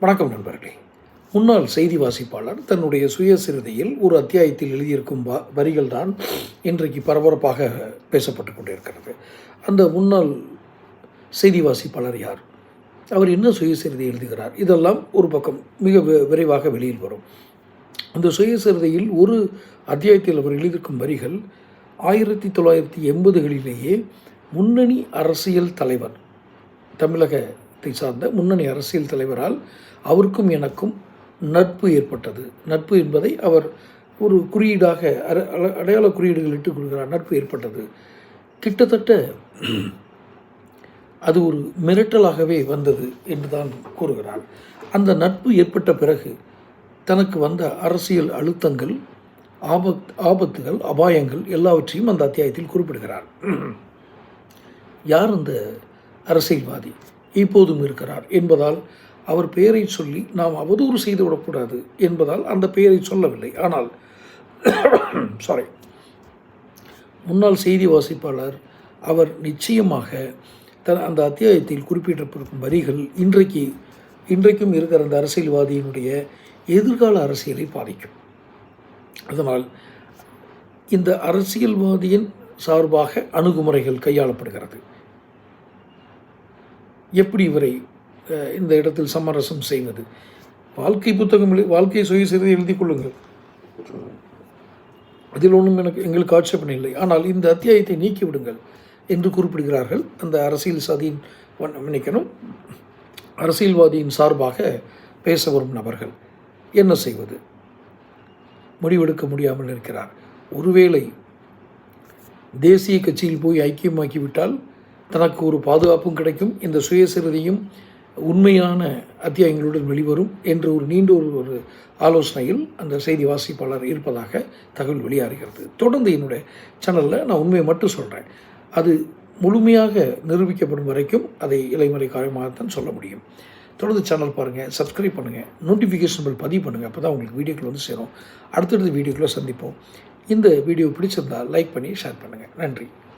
வணக்கம் நண்பர்களே. முன்னாள் செய்தி வாசிப்பாளர் தன்னுடைய சுயசிறுதியில் ஒரு அத்தியாயத்தில் எழுதியிருக்கும் வ வரிகள் தான் இன்றைக்கு பரபரப்பாக பேசப்பட்டு கொண்டிருக்கிறது. அந்த முன்னாள் செய்தி வாசிப்பாளர் யார்? அவர் என்ன சுயசிறுதி எழுதுகிறார்? இதெல்லாம் ஒரு பக்கம் மிக விரைவாக வெளியில் வரும். அந்த சுயசிறுதியில் ஒரு அத்தியாயத்தில் அவர் எழுதியிருக்கும் வரிகள் ஆயிரத்தி தொள்ளாயிரத்தி எண்பதுகளிலேயே முன்னணி அரசியல் தலைவர் தமிழக தமிழகத்தை சார்ந்த முன்னணி அரசியல் தலைவரால் அவருக்கும் எனக்கும் நட்பு ஏற்பட்டது. நட்பு என்பதை அவர் ஒரு குறியீடாக அல- அடையாள குறியீடுகள் இட்டுக் கொடுக்கிறார். நட்பு ஏற்பட்டது. கிட்டத்தட்ட அது ஒரு மிரட்டலாகவே வந்தது என்று தான் கூறுகிறார். அந்த நட்பு ஏற்பட்ட பிறகு தனக்கு வந்த அரசியல் அழுத்தங்கள் ஆபத் ஆபத்துகள் அபாயங்கள் எல்லாவற்றையும் அந்த அத்தியாயத்தில் குறிப்பிடுகிறார். யார் அந்த அரசியல்வாதி? இப்போதும் இருக்கிறார் என்பதால் அவர் பெயரை சொல்லி நாம் அவதூறு செய்து விடக்கூடாது என்பதால் அந்த பெயரை சொல்லவில்லை. ஆனால் சாரி முன்னாள் செய்தி வாசிப்பாளர் அவர் நிச்சயமாக தன் அந்த அத்தியாயத்தில் குறிப்பிட்டிருக்கும் வரிகள் இன்றைக்கு இன்றைக்கும் இருக்கிற அந்த அரசியல்வாதியினுடைய எதிர்கால அரசியலை பாதிக்கும். அதனால் இந்த அரசியல்வாதியின் சார்பாக அணுகுமுறைகள் கையாளப்படுகிறது. எப்படி இவரை இந்த இடத்தில் சமரசம் செய்வது? வாழ்க்கை புத்தகம் வாழ்க்கை சுயசரிதை எழுதி கொள்ளுங்கள். அதில் ஒன்றும் எனக்கு எங்களுக்கு ஆட்சேபனை இல்லை. ஆனால் இந்த அத்தியாயத்தை நீக்கி விடுங்கள் என்று குறிப்பிடுகிறார்கள் அந்த அரசியல் சாதியின் நினைக்கணும் மன்னிக்கணும். அரசியல்வாதியின் சார்பாக பேச வரும் நபர்கள் என்ன செய்வது? முடிவெடுக்க முடியாமல் இருக்கிறார் ஒருவேளை தேசிய கட்சியில் போய் ஐக்கியமாக்கிவிட்டால் தனக்கு ஒரு பாதுகாப்பும் கிடைக்கும். இந்த சுயசரிதையும் உண்மையான அத்தியாயங்களுடன் வெளிவரும் என்று ஒரு நீண்ட ஒரு ஒரு ஆலோசனையில் அந்த செய்தி வாசிப்பாளர் இருப்பதாக தகவல் வெளியாகிறது. தொடர்ந்து என்னுடைய சேனலில் நான் உண்மையை மட்டும் சொல்கிறேன் அது முழுமையாக நிரூபிக்கப்படும் வரைக்கும் அதை இலைமறை காரியமாகத்தான் சொல்ல முடியும். தொடர்ந்து சேனல் பாருங்கள் சப்ஸ்கிரைப் பண்ணுங்கள் நோட்டிஃபிகேஷன் பில் பதிவு பண்ணுங்கள் அப்போ தான் உங்களுக்கு வீடியோக்கள் வந்து சேரும். அடுத்தடுத்த வீடியோக்களை சந்திப்போம். இந்த வீடியோ பிடிச்சிருந்தால் லைக் பண்ணி ஷேர் பண்ணுங்கள் நன்றி.